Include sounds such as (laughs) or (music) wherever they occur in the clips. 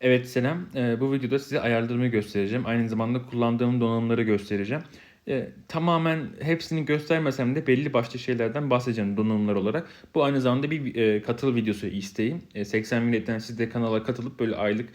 Evet selam. Ee, bu videoda size ayarlarımı göstereceğim. Aynı zamanda kullandığım donanımları göstereceğim. Ee, tamamen hepsini göstermesem de belli başlı şeylerden bahsedeceğim donanımlar olarak. Bu aynı zamanda bir e, katıl videosu isteğim. E, 80 milletten siz de kanala katılıp böyle aylık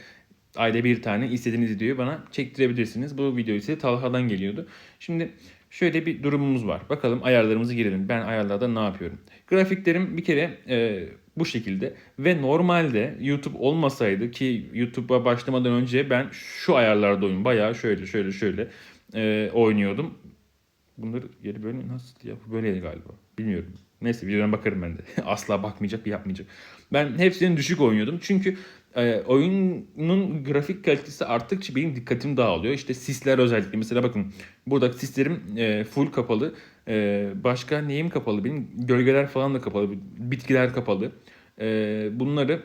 ayda bir tane istediğiniz videoyu bana çektirebilirsiniz. Bu video ise Talha'dan geliyordu. Şimdi şöyle bir durumumuz var. Bakalım ayarlarımızı girelim. Ben ayarlarda ne yapıyorum? Grafiklerim bir kere e, bu şekilde ve normalde YouTube olmasaydı ki YouTube'a başlamadan önce ben şu ayarlarda oyun bayağı şöyle şöyle şöyle e, oynuyordum. Bunları geri böyle nasıl ya böyleydi galiba. Bilmiyorum. Neyse videodan bakarım ben de. (laughs) Asla bakmayacak bir yapmayacak. Ben hepsinin düşük oynuyordum. Çünkü e, oyunun grafik kalitesi arttıkça benim dikkatim dağılıyor. İşte sisler özellikle. Mesela bakın burada sislerim e, full kapalı. E, başka neyim kapalı? Benim gölgeler falan da kapalı. Bitkiler kapalı. E, bunları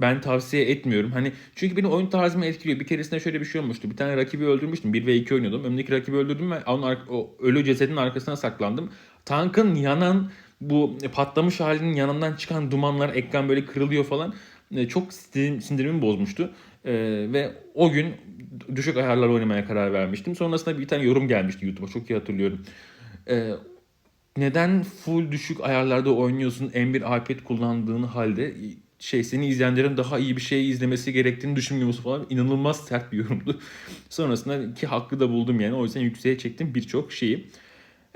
ben tavsiye etmiyorum. Hani çünkü benim oyun tarzımı etkiliyor. Bir keresinde şöyle bir şey olmuştu. Bir tane rakibi öldürmüştüm. 1 ve 2 oynuyordum. Önümdeki rakibi öldürdüm ve onun o ölü cesedin arkasına saklandım. Tankın yanan bu patlamış halinin yanından çıkan dumanlar ekran böyle kırılıyor falan. E, Çok sinirim, sinirimi bozmuştu. E, ve o gün düşük ayarlar oynamaya karar vermiştim. Sonrasında bir tane yorum gelmişti YouTube'a. Çok iyi hatırlıyorum. E, neden full düşük ayarlarda oynuyorsun M1 iPad kullandığın halde şey seni izleyenlerin daha iyi bir şey izlemesi gerektiğini düşünmüyor musun falan inanılmaz sert bir yorumdu. (laughs) Sonrasında ki hakkı da buldum yani o yüzden yükseğe çektim birçok şeyi.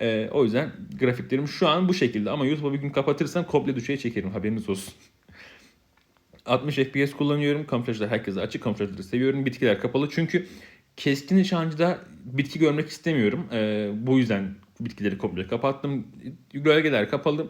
Ee, o yüzden grafiklerim şu an bu şekilde ama YouTube'a bir gün kapatırsam komple düşeye çekerim haberiniz olsun. (laughs) 60 FPS kullanıyorum. Kamuflajlar herkese açık. Kamuflajları seviyorum. Bitkiler kapalı. Çünkü keskin nişancıda bitki görmek istemiyorum. Ee, bu yüzden bitkileri komple kapattım. Gölgeler kapalı.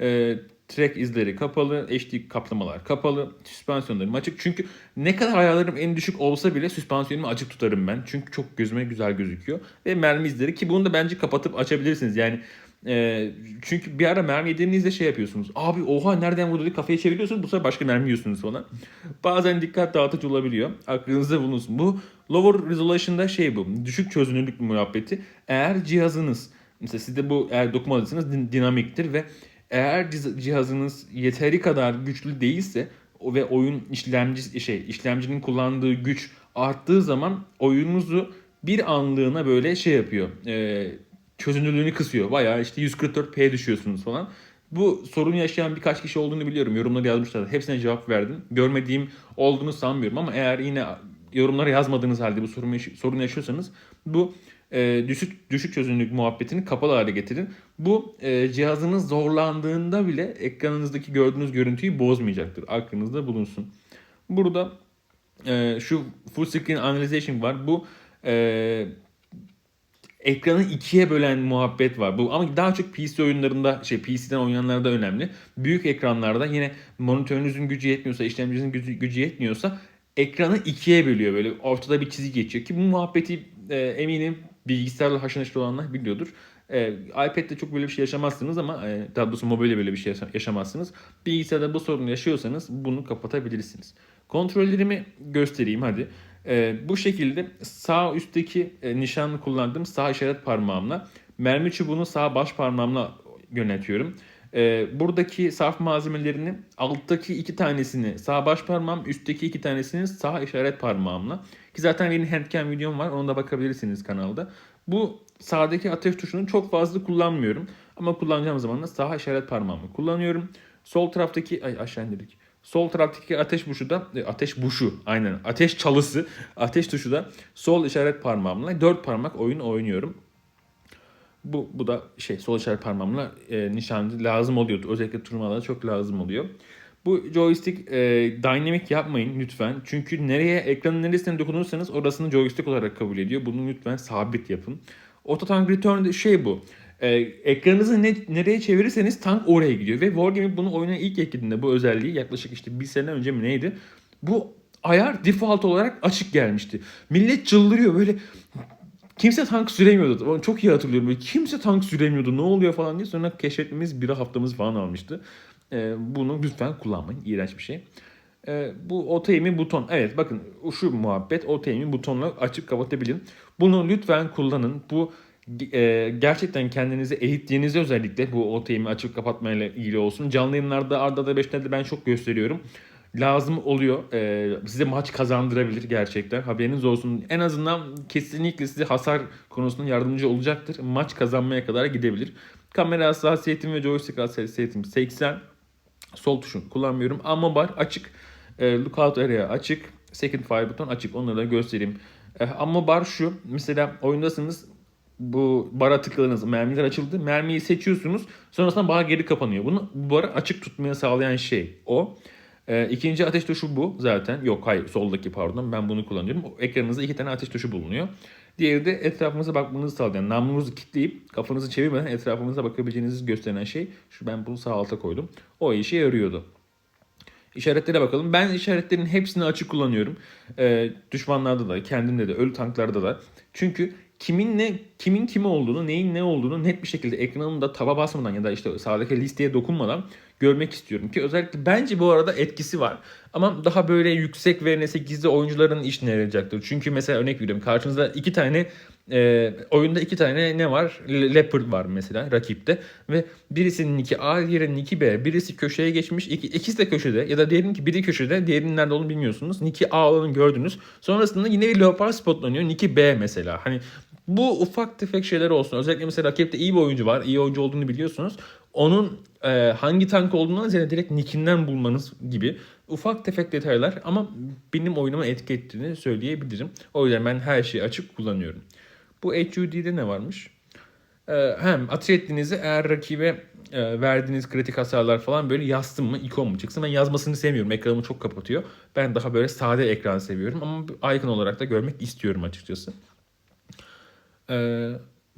Ee, track izleri kapalı. HD kaplamalar kapalı. Süspansiyonlarım açık. Çünkü ne kadar ayarlarım en düşük olsa bile süspansiyonumu açık tutarım ben. Çünkü çok gözüme güzel gözüküyor. Ve mermi izleri ki bunu da bence kapatıp açabilirsiniz. Yani e, çünkü bir ara mermi yediğinizde şey yapıyorsunuz. Abi oha nereden vurdu diye kafayı çeviriyorsunuz. Bu sefer başka mermi yiyorsunuz falan. Bazen dikkat dağıtıcı olabiliyor. Aklınızda bulunsun. Bu lower resolution'da şey bu. Düşük çözünürlük muhabbeti. Eğer cihazınız mesela sizde bu eğer dokunmalıysanız din- dinamiktir ve eğer cihazınız yeteri kadar güçlü değilse ve oyun işlemci şey işlemcinin kullandığı güç arttığı zaman oyununuzu bir anlığına böyle şey yapıyor. E, çözünürlüğünü kısıyor. Bayağı işte 144p düşüyorsunuz falan. Bu sorunu yaşayan birkaç kişi olduğunu biliyorum. Yorumları yazmışlar. Hepsine cevap verdim. Görmediğim olduğunu sanmıyorum ama eğer yine yorumlara yazmadığınız halde bu sorunu, yaş- sorun yaşıyorsanız bu e, düşük düşük çözünürlük muhabbetini kapalı hale getirin. Bu e, cihazınız zorlandığında bile ekranınızdaki gördüğünüz görüntüyü bozmayacaktır. Aklınızda bulunsun. Burada e, şu full screen analyzation var. Bu e, ekranı ikiye bölen muhabbet var. Bu ama daha çok PC oyunlarında şey PC'den oynayanlarda önemli. Büyük ekranlarda yine monitörünüzün gücü yetmiyorsa, işlemcinizin gücü, gücü yetmiyorsa ekranı ikiye bölüyor böyle ortada bir çizgi geçiyor ki bu muhabbeti e, eminim bilgisayarla haşır neşir olanlar biliyordur. E, iPad'de çok böyle bir şey yaşamazsınız ama e, daha doğrusu mobilde böyle bir şey yaşa- yaşamazsınız. Bilgisayarda bu sorunu yaşıyorsanız bunu kapatabilirsiniz. Kontrollerimi göstereyim hadi. E, bu şekilde sağ üstteki e, nişanlı kullandığım sağ işaret parmağımla mermi çubuğunu sağ baş parmağımla yönetiyorum. E, buradaki sarf malzemelerini alttaki iki tanesini sağ baş parmağım, üstteki iki tanesini sağ işaret parmağımla. Ki zaten benim handcam videom var. Ona da bakabilirsiniz kanalda. Bu sağdaki ateş tuşunu çok fazla kullanmıyorum. Ama kullanacağım zaman da sağ işaret parmağımı kullanıyorum. Sol taraftaki ay aşağı indirdik. Sol taraftaki ateş buşu da e, ateş buşu aynen ateş çalısı (laughs) ateş tuşu da sol işaret parmağımla dört parmak oyun oynuyorum. Bu, bu da şey sol işaret parmağımla e, nişancı lazım oluyordu. Özellikle turnuvalarda çok lazım oluyor. Bu joystick e, dynamic yapmayın lütfen. Çünkü nereye ekranın neresine dokunursanız orasını joystick olarak kabul ediyor. Bunu lütfen sabit yapın. Auto Tank Return şey bu. E, ekranınızı ne, nereye çevirirseniz tank oraya gidiyor. Ve Wargaming bunu oyuna ilk eklediğinde bu özelliği yaklaşık işte bir sene önce mi neydi? Bu ayar default olarak açık gelmişti. Millet çıldırıyor böyle Kimse tank süremiyordu. Çok iyi hatırlıyorum. Kimse tank süremiyordu. Ne oluyor falan diye. Sonra keşfetmemiz bir haftamız falan almıştı. Ee, bunu lütfen kullanmayın. İğrenç bir şey. Ee, bu OTM'in buton. Evet bakın şu muhabbet OTM'in butonla açıp kapatabilin. Bunu lütfen kullanın. Bu e, gerçekten kendinizi eğittiğinizde özellikle bu OTM'i açıp kapatmayla ilgili olsun. Canlı yayınlarda arda da 5'lerde ben çok gösteriyorum. Lazım oluyor. Ee, size maç kazandırabilir gerçekten. Haberiniz olsun. En azından kesinlikle size hasar konusunda yardımcı olacaktır. Maç kazanmaya kadar gidebilir. Kamera hassasiyetim ve joystick hassasiyetim 80. Sol tuşunu kullanmıyorum. Ama bar açık. E, lookout area açık. Second fire buton açık. Onları da göstereyim. E, ama bar şu. Mesela oyundasınız. Bu bara tıkladınız. Mermiler açıldı. Mermiyi seçiyorsunuz. Sonrasında bar geri kapanıyor. Bunu bu barı açık tutmaya sağlayan şey o. E, ikinci ateş tuşu bu zaten. Yok hayır soldaki pardon. Ben bunu kullanıyorum. Ekranınızda iki tane ateş tuşu bulunuyor. Diğeri de etrafınıza bakmanızı sağlayan. Namlunuzu kilitleyip kafanızı çevirmeden etrafınıza bakabileceğinizi gösteren şey. Şu ben bunu sağ alta koydum. O işe yarıyordu. İşaretlere bakalım. Ben işaretlerin hepsini açık kullanıyorum. Ee, düşmanlarda da, kendimde de, ölü tanklarda da. Çünkü kimin ne, kimin kimi olduğunu, neyin ne olduğunu net bir şekilde ekranımda taba basmadan ya da işte sağdaki listeye dokunmadan görmek istiyorum ki özellikle bence bu arada etkisi var. Ama daha böyle yüksek ve nese gizli oyuncuların işine yarayacaktır. Çünkü mesela örnek veriyorum karşınızda iki tane e, oyunda iki tane ne var? Le- Leopard var mesela rakipte ve birisinin iki A, diğerinin iki B. Birisi köşeye geçmiş, iki, ikisi de köşede ya da diğerinin ki biri köşede, diğerinin nerede olduğunu bilmiyorsunuz. Niki A olanı gördünüz. Sonrasında yine bir Leopard spotlanıyor. Niki B mesela. Hani bu ufak tefek şeyler olsun. Özellikle mesela rakipte iyi bir oyuncu var. iyi oyuncu olduğunu biliyorsunuz. Onun e, hangi tank olduğundan ziyade direkt nickinden bulmanız gibi ufak tefek detaylar ama benim oyunuma etki ettiğini söyleyebilirim. O yüzden ben her şeyi açık kullanıyorum. Bu HUD'de ne varmış? Ee, hem ateş ettiğinizde eğer rakibe e, verdiğiniz kritik hasarlar falan böyle yazsın mı ikon mu çıksın ben yazmasını sevmiyorum ekranımı çok kapatıyor ben daha böyle sade ekran seviyorum ama icon olarak da görmek istiyorum açıkçası ee,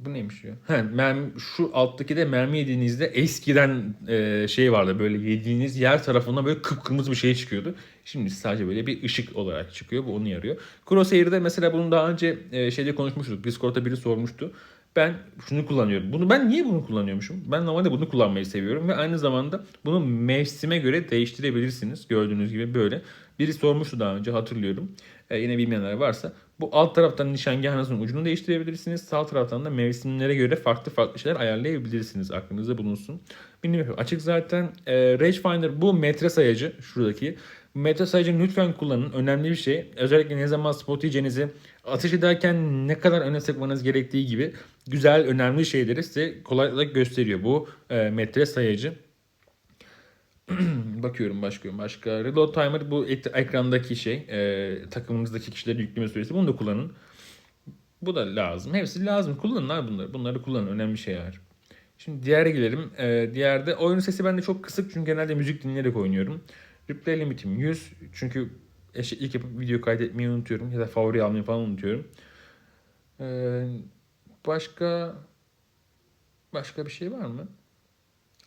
bu neymiş ya? He, mermi, şu alttaki de mermi yediğinizde eskiden e, şey vardı böyle yediğiniz yer tarafından böyle kıpkırmızı bir şey çıkıyordu. Şimdi sadece böyle bir ışık olarak çıkıyor. Bu onu yarıyor. Crosshair'de mesela bunu daha önce e, şeyde konuşmuştuk. Discord'da biri sormuştu. Ben şunu kullanıyorum. Bunu ben niye bunu kullanıyormuşum? Ben normalde bunu kullanmayı seviyorum ve aynı zamanda bunu mevsime göre değiştirebilirsiniz. Gördüğünüz gibi böyle. Biri sormuştu daha önce hatırlıyorum. E, yine bilmeyenler varsa. Bu alt taraftan nişangahınızın ucunu değiştirebilirsiniz. Sağ taraftan da mevsimlere göre farklı farklı şeyler ayarlayabilirsiniz. Aklınızda bulunsun. Bilmiyorum açık zaten. E, Rangefinder bu metre sayacı şuradaki. Metre sayacını lütfen kullanın. Önemli bir şey. Özellikle ne zaman spot yiyeceğinizi ateş ederken ne kadar öne sıkmanız gerektiği gibi güzel önemli şeyleri size kolaylıkla gösteriyor bu e, metre sayacı. (clears throat) Bakıyorum başka başka. Reload timer bu et- ekrandaki şey. E, takımınızdaki kişileri yükleme süresi. Bunu da kullanın. Bu da lazım. Hepsi lazım. Kullanın abi bunları. Bunları kullanın. Önemli şeyler. Şimdi diğere gelelim. E, diğerde oyun sesi bende çok kısık çünkü genelde müzik dinleyerek oynuyorum. Replay limitim 100. Çünkü eşitlik yapıp video kaydetmeyi unutuyorum. Ya da favori almayı falan unutuyorum. E, başka başka bir şey var mı?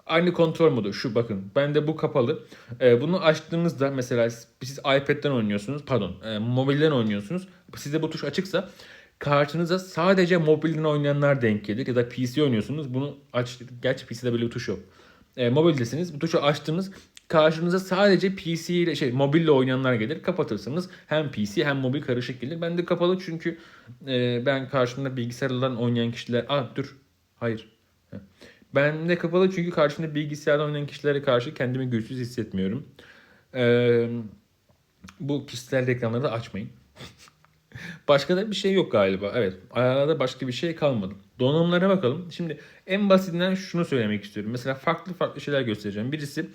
Aynı kontrol modu şu bakın. Bende bu kapalı. Ee, bunu açtığınızda mesela siz iPad'den oynuyorsunuz. Pardon e, mobilden oynuyorsunuz. Sizde bu tuş açıksa karşınıza sadece mobilden oynayanlar denk gelir. Ya da PC oynuyorsunuz. Bunu aç. Gerçi PC'de böyle bir tuş yok. E, mobildesiniz. Bu tuşu açtığınız karşınıza sadece PC ile şey mobille oynayanlar gelir. Kapatırsanız hem PC hem mobil karışık gelir. Bende kapalı çünkü e, ben karşımda bilgisayarlardan oynayan kişiler... Aa dur. Hayır. Heh. Ben de kapalı çünkü karşımda bilgisayarda oynayan kişilere karşı kendimi güçsüz hissetmiyorum. Ee, bu kişisel reklamları da açmayın. (laughs) başka da bir şey yok galiba. Evet ayarlarda başka bir şey kalmadı. Donanımlara bakalım. Şimdi en basitinden şunu söylemek istiyorum. Mesela farklı farklı şeyler göstereceğim. Birisi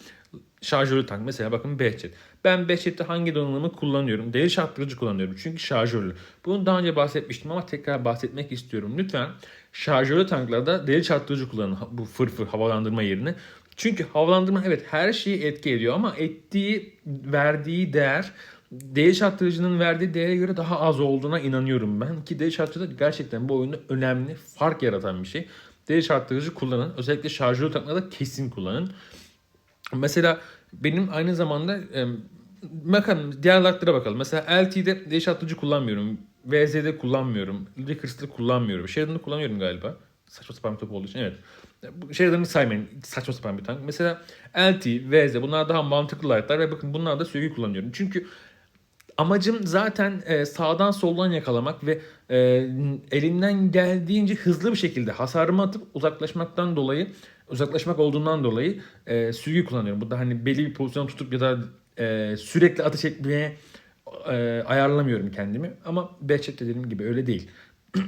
şarjörlü tank. Mesela bakın Behçet. Ben Behçet'te hangi donanımı kullanıyorum? Deri çarptırıcı kullanıyorum. Çünkü şarjörlü. Bunu daha önce bahsetmiştim ama tekrar bahsetmek istiyorum. Lütfen şarjörlü tanklarda deri çarptırıcı kullanın. Bu fırfır havalandırma yerine. Çünkü havalandırma evet her şeyi etki ediyor ama ettiği, verdiği değer deri çarptırıcının verdiği değere göre daha az olduğuna inanıyorum ben. Ki deri çarptırıcı gerçekten bu oyunda önemli fark yaratan bir şey. Deri çarptırıcı kullanın. Özellikle şarjörlü tanklarda kesin kullanın. Mesela benim aynı zamanda e, bakın diğer laklara bakalım. Mesela LT'de değiş atlıcı kullanmıyorum. VZ'de kullanmıyorum. Rickers'da kullanmıyorum. Sheridan'da kullanıyorum galiba. Saçma sapan bir top olduğu için evet. Bu Sheridan'ı saymayın. Saçma sapan bir tank. Mesela LT, VZ bunlar daha mantıklı light'lar ve bakın bunlar da sövgü kullanıyorum. Çünkü amacım zaten e, sağdan soldan yakalamak ve e, elimden geldiğince hızlı bir şekilde hasarımı atıp uzaklaşmaktan dolayı uzaklaşmak olduğundan dolayı e, sürgü kullanıyorum. Burada hani belli bir pozisyon tutup ya da e, sürekli ateş etmeye e, ayarlamıyorum kendimi. Ama Behçet dediğim gibi öyle değil. (clears throat)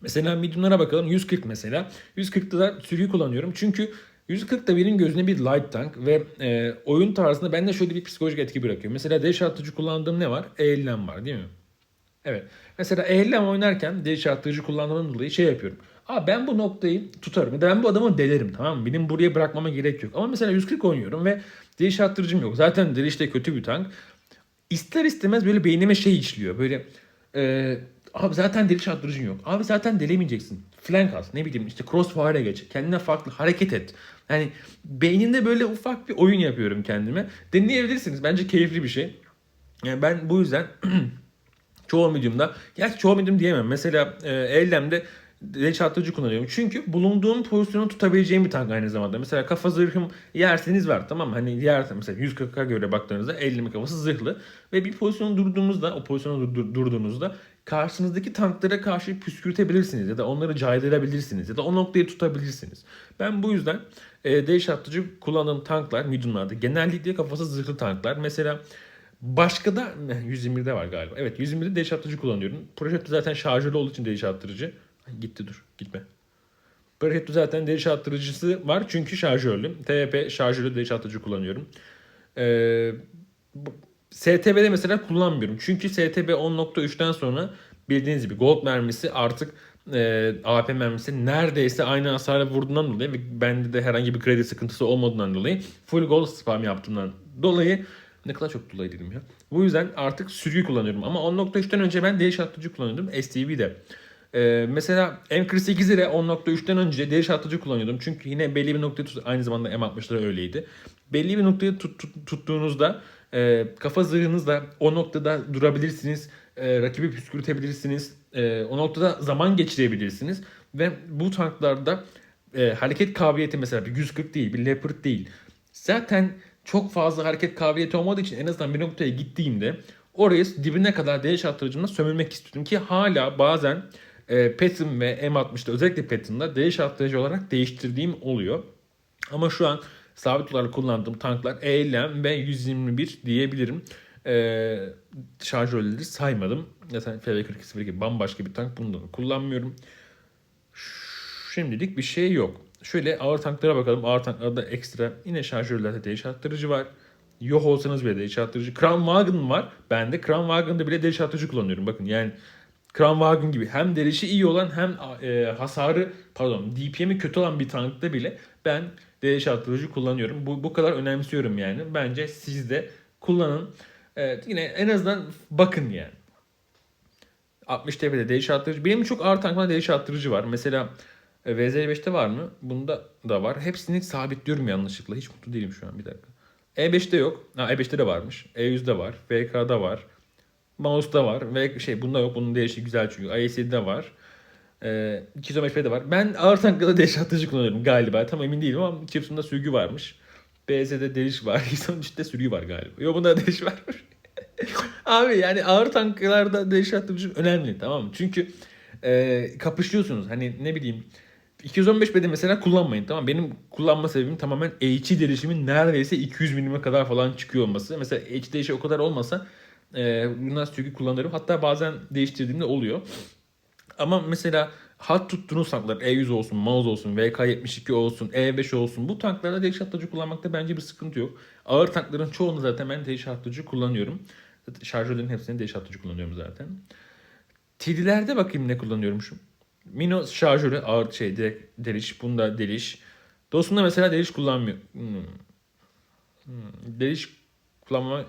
Mesela medium'lara bakalım. 140 mesela. 140'da da sürüyü kullanıyorum. Çünkü 140'da benim gözüne bir light tank ve e, oyun tarzında bende şöyle bir psikolojik etki bırakıyor. Mesela değiş atıcı kullandığım ne var? Eğilen var değil mi? Evet. Mesela eğilen oynarken değiş atıcı kullandığımdan dolayı şey yapıyorum. Aa ben bu noktayı tutarım. Ya da ben bu adamı delerim tamam mı? Benim buraya bırakmama gerek yok. Ama mesela 140 oynuyorum ve değiş attırıcım yok. Zaten deliş de kötü bir tank. İster istemez böyle beynime şey işliyor. Böyle e, abi zaten deliş attırıcın yok. Abi zaten delemeyeceksin. Flank at ne bileyim işte crossfire'a geç. Kendine farklı hareket et. Yani beyninde böyle ufak bir oyun yapıyorum kendime. Deneyebilirsiniz. Bence keyifli bir şey. Yani ben bu yüzden (clears throat) çoğu medium'da, gerçi çoğu medium diyemem. Mesela e, Ellem'de Deliç atlıcı kullanıyorum. Çünkü bulunduğum pozisyonu tutabileceğim bir tank aynı zamanda. Mesela kafa zırhım yerseniz var tamam mı? Hani diğer mesela 140'a göre baktığınızda 50 kafası zırhlı. Ve bir pozisyonu durduğunuzda, o pozisyonu dur- durduğunuzda karşınızdaki tanklara karşı püskürtebilirsiniz ya da onları caydırabilirsiniz ya da o noktayı tutabilirsiniz. Ben bu yüzden e, değiş atlıcı kullandığım tanklar mediumlarda genellikle kafası zırhlı tanklar. Mesela Başka da 121'de var galiba. Evet 121'de değiş attırıcı kullanıyorum. Projektör zaten şarjörlü olduğu için değiş attırıcı. Gitti dur gitme. Projektör zaten değiş attırıcısı var çünkü şarjörlü. TVP şarjörlü değiş attırıcı kullanıyorum. Ee, STB'de mesela kullanmıyorum. Çünkü STB 10.3'ten sonra bildiğiniz gibi Gold mermisi artık e, AP mermisi neredeyse aynı hasarla vurduğundan dolayı ve bende de herhangi bir kredi sıkıntısı olmadığından dolayı full gold spam yaptığımdan dolayı ne kadar çok dolayı dedim ya. Bu yüzden artık sürgü kullanıyorum. Ama 10.3'ten önce ben değiş atlıcı kullanıyordum. STV'de. Ee, mesela M48 ile 10.3'ten önce değiş atlıcı kullanıyordum. Çünkü yine belli bir noktayı tut aynı zamanda M60'lar öyleydi. Belli bir noktayı tut- tut- tuttuğunuzda e, kafa zırhınızla o noktada durabilirsiniz. E, rakibi püskürtebilirsiniz. E, o noktada zaman geçirebilirsiniz. Ve bu tanklarda e, hareket kabiliyeti mesela bir 140 değil, bir Leopard değil. Zaten çok fazla hareket kabiliyeti olmadığı için en azından bir noktaya gittiğimde orayı dibine kadar değiş attırıcımla sömürmek istiyorum ki hala bazen e, Patton ve M60'da özellikle Patton'da değiş attırıcı olarak değiştirdiğim oluyor. Ama şu an sabit olarak kullandığım tanklar ELM ve 121 diyebilirim. Ee, şarjörleri saymadım. Zaten FV42 gibi bambaşka bir tank. Bunu da kullanmıyorum. Şimdilik bir şey yok. Şöyle ağır tanklara bakalım. Ağır tanklarda ekstra yine şarjörlerde değiş arttırıcı var. Yok olsanız bile değiş arttırıcı. Crown Wagon var. Ben de Crown Wagon'da bile değiş arttırıcı kullanıyorum. Bakın yani Crown Wagon gibi hem derişi iyi olan hem e, hasarı pardon DPM'i kötü olan bir tankta bile ben değiş arttırıcı kullanıyorum. Bu, bu kadar önemsiyorum yani. Bence siz de kullanın. Evet, yine en azından bakın yani. 60 TV'de değiş arttırıcı. Benim çok ağır tanklarda değiş arttırıcı var. Mesela e, VZ5'te var mı? Bunda da var. Hepsini sabitliyorum yanlışlıkla. Hiç mutlu değilim şu an bir dakika. E5'te yok. Ha, E5'te de varmış. E100'de var. VK'da var. Mouse'da var. Ve şey bunda yok. Bunun değişi güzel çünkü. IAC'de var. E, 215'de de var. Ben ağır tanklarda değiş arttırıcı kullanıyorum galiba. Tam emin değilim ama Chipson'da sürgü varmış. BZ'de deliş var. (laughs) İhsan sürgü var galiba. Yok bunda deliş var. (laughs) Abi yani ağır tanklarda değiş arttırıcı önemli tamam mı? Çünkü e, kapışıyorsunuz. Hani ne bileyim 215B'de mesela kullanmayın tamam? Benim kullanma sebebim tamamen HE derişimin neredeyse 200 milime kadar falan çıkıyor olması. Mesela H değişi o kadar olmasa e, sürgü kullanırım. Hatta bazen değiştirdiğimde oluyor. Ama mesela hat tuttuğunuz tanklar E100 olsun, Maus olsun, VK72 olsun, E5 olsun bu tanklarda değiş atlıcı kullanmakta bence bir sıkıntı yok. Ağır tankların çoğunu zaten ben değiş atlıcı kullanıyorum. Şarjörlerin hepsini değiş atlıcı kullanıyorum zaten. TD'lerde bakayım ne kullanıyormuşum. Mino şarjörü ağır şey direkt deliş. Bunda deliş. Dostunda mesela deliş kullanmıyor. Hmm. Hmm. Deliş kullanma.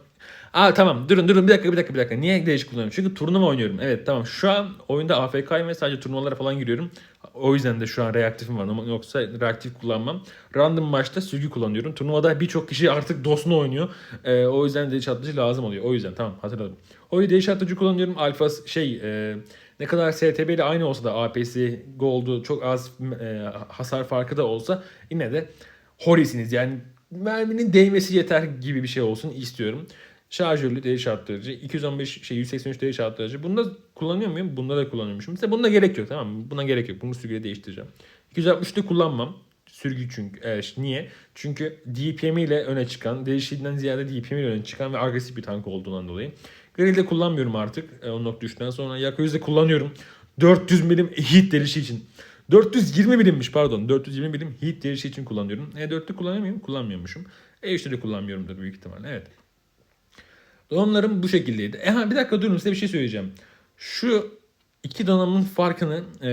Aa tamam durun durun bir dakika bir dakika bir dakika. Niye deliş kullanıyorum? Çünkü turnuva oynuyorum. Evet tamam şu an oyunda AFK'yım ve sadece turnuvalara falan giriyorum. O yüzden de şu an reaktifim var. Yoksa reaktif kullanmam. Random maçta sürgü kullanıyorum. Turnuvada birçok kişi artık DOS'unu oynuyor. Ee, o yüzden deliş atlıcı lazım oluyor. O yüzden tamam hatırladım. O yüzden atlıcı kullanıyorum. Alfa şey e, ne kadar STB ile aynı olsa da AP'si, Gold'u çok az e, hasar farkı da olsa yine de Horisiniz. Yani merminin değmesi yeter gibi bir şey olsun istiyorum. Şarjörlü değiş arttırıcı. 215 şey 183 değiş arttırıcı. Bunda kullanıyor muyum? Bunda da kullanıyormuşum. Mesela bunda gerek yok tamam mı? Buna gerek yok. Bunu sürekli değiştireceğim. 260'da kullanmam. Sürgü çünkü. E, niye? Çünkü DPM ile öne çıkan, değişiğinden ziyade DPM ile öne çıkan ve agresif bir tank olduğundan dolayı. Grill'de kullanmıyorum artık e, 10.3'ten sonra. Yakuyu'da kullanıyorum. 400 milim heat delişi için. 420 milimmiş pardon. 420 milim heat delişi için kullanıyorum. E4'te kullanıyor muyum? Kullanmıyormuşum. E3'te de kullanmıyorumdur büyük ihtimalle. Evet. Donanımlarım bu şekildeydi. E bir dakika durun size bir şey söyleyeceğim. Şu iki donanımın farkını e,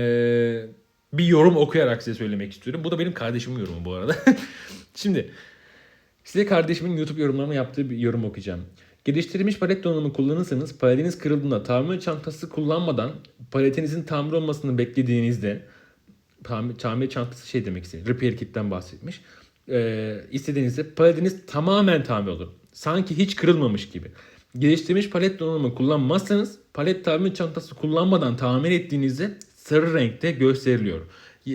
bir yorum okuyarak size söylemek istiyorum. Bu da benim kardeşimin yorumu bu arada. (laughs) Şimdi size kardeşimin YouTube yorumlarına yaptığı bir yorum okuyacağım. Geliştirilmiş palet donanımı kullanırsanız paletiniz kırıldığında tamir çantası kullanmadan paletinizin tamir olmasını beklediğinizde tamir, tamir çantası şey demek istedim. Repair kit'ten bahsetmiş. Ee, istediğinizde paletiniz tamamen tamir olur. Sanki hiç kırılmamış gibi. Geliştirilmiş palet donanımı kullanmazsanız palet tamir çantası kullanmadan tamir ettiğinizde sarı renkte gösteriliyor.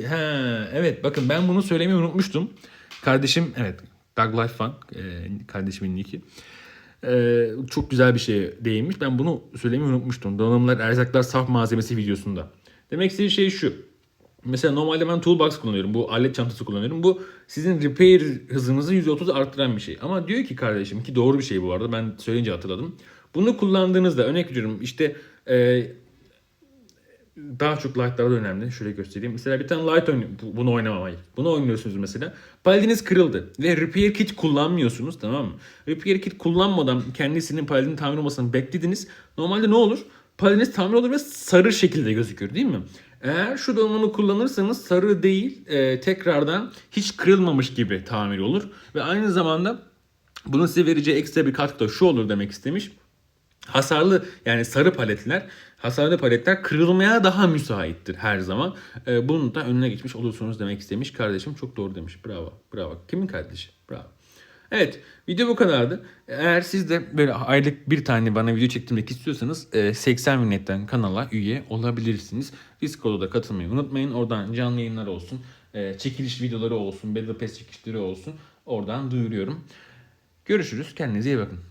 Ha, evet bakın ben bunu söylemeyi unutmuştum. Kardeşim evet Dog Life Fun e, kardeşimin nicki. E, çok güzel bir şeye değinmiş. Ben bunu söylemeyi unutmuştum. Donanımlar, erzaklar, saf malzemesi videosunda. Demek istediği şey şu. Mesela normalde ben toolbox kullanıyorum. Bu alet çantası kullanıyorum. Bu sizin repair hızınızı %30 arttıran bir şey. Ama diyor ki kardeşim ki doğru bir şey bu arada. Ben söyleyince hatırladım. Bunu kullandığınızda örnek veriyorum işte e, daha çok light'larda önemli. Şöyle göstereyim. Mesela bir tane light oynuyor. bu- Bunu oynamamayı. Bunu oynuyorsunuz mesela. Paletiniz kırıldı. Ve repair kit kullanmıyorsunuz tamam mı? Repair kit kullanmadan kendisinin paletinin tamir olmasını beklediniz. Normalde ne olur? Paletiniz tamir olur ve sarı şekilde gözükür değil mi? Eğer şu donanımı kullanırsanız sarı değil e, tekrardan hiç kırılmamış gibi tamir olur. Ve aynı zamanda bunun size vereceği ekstra bir katkı da şu olur demek istemiş. Hasarlı yani sarı paletler, hasarlı paletler kırılmaya daha müsaittir her zaman. Ee, bunun da önüne geçmiş olursunuz demek istemiş. Kardeşim çok doğru demiş. Bravo. Bravo. Kimin kardeşi? Bravo. Evet video bu kadardı. Eğer siz de böyle aylık bir tane bana video çektirmek istiyorsanız e, 80 minnetten kanala üye olabilirsiniz. Discord'a da katılmayı unutmayın. Oradan canlı yayınlar olsun. e, Çekiliş videoları olsun. Battle Pass çekişleri olsun. Oradan duyuruyorum. Görüşürüz. Kendinize iyi bakın.